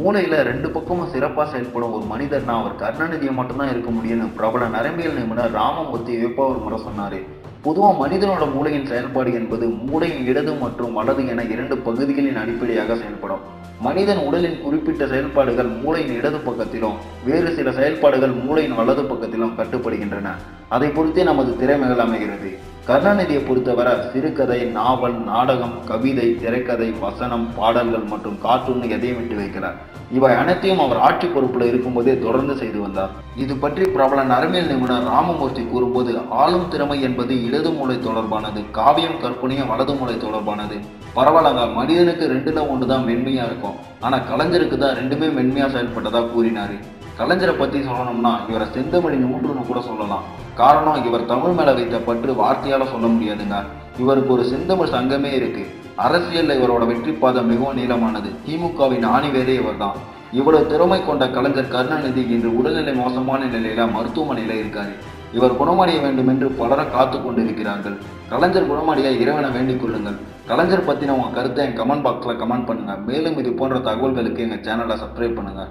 மூளையில் ரெண்டு பக்கமும் சிறப்பாக செயல்படும் ஒரு மனிதர்னா அவர் கருணாநிதியை மட்டும்தான் இருக்க முடியும்னு பிரபல நரம்பியல் நிபுணர் ராமமூர்த்தி விப்பா ஒரு முறை சொன்னார். பொதுவாக மனிதனோட மூளையின் செயல்பாடு என்பது மூளையின் இடது மற்றும் வலது என இரண்டு பகுதிகளின் அடிப்படையாக செயல்படும். மனிதன் உடலின் குறிப்பிட்ட செயல்பாடுகள் மூளையின் இடது பக்கத்திலும் வேறு சில செயல்பாடுகள் மூளையின் வலது பக்கத்திலும் கட்டுப்படுகின்றன. அதை பொறுத்தே நமது திறமைகள் அமைகிறது. கருணாநிதியை பொறுத்தவரை சிறுகதை நாவல் நாடகம் கவிதை திரைக்கதை வசனம் பாடல்கள் மற்றும் கார்ட்டூன் எதையும் விட்டு வைக்கிறார். இவை அனைத்தையும் அவர் ஆட்சி பொறுப்பில் இருக்கும்போதே தொடர்ந்து செய்து வந்தார். இது பற்றி பிரபல நரம்பியல் நிபுணர் ராமமூர்த்தி கூறும்போது ஆளும் திறமை என்பது இடது மூளை தொடர்பானது காவியம் கற்பனையும் வலது மூளை தொடர்பானது. பரவாயில்லங்க மனிதனுக்கு ரெண்டுல ஒன்று தான் மென்மையாக இருக்கும். ஆனால் கலைஞருக்கு தான் ரெண்டுமே மென்மையாக செயல்பட்டதாக கூறினார். கலைஞரை பற்றி சொல்லணும்னா இவரை செந்தமொழி ஊற்றுன்னு கூட சொல்லலாம். காரணம் இவர் தமிழ் மேல வைத்த பற்று வார்த்தையால சொல்ல முடியாதுங்க. இவருக்கு ஒரு செந்தமிழ் சங்கமே இருக்கு. அரசியல்ல இவரோட வெற்றி பாதம் மிகவும் நீளமானது. திமுகவின் ஆணிவேரே இவர்தான். இவ்வளவு திறமை கொண்ட கலைஞர் கருணாநிதி இன்று உடல்நிலை மோசமான நிலையில மருத்துவமனையில இருக்காரு. இவர் குணமடைய வேண்டும் என்று பலரும் காத்து கொண்டிருக்கிறார்கள். கலைஞர் குணமடைய இறைவனை வேண்டிக் கொள்ளுங்கள். கலைஞர் பத்தின உங்க கருத்தை என் கமெண்ட் பாக்ஸ்ல கமெண்ட் பண்ணுங்க. மேலும் இது போன்ற தகவல்களுக்கு எங்க சேனலை சப்ஸ்கிரைப் பண்ணுங்க.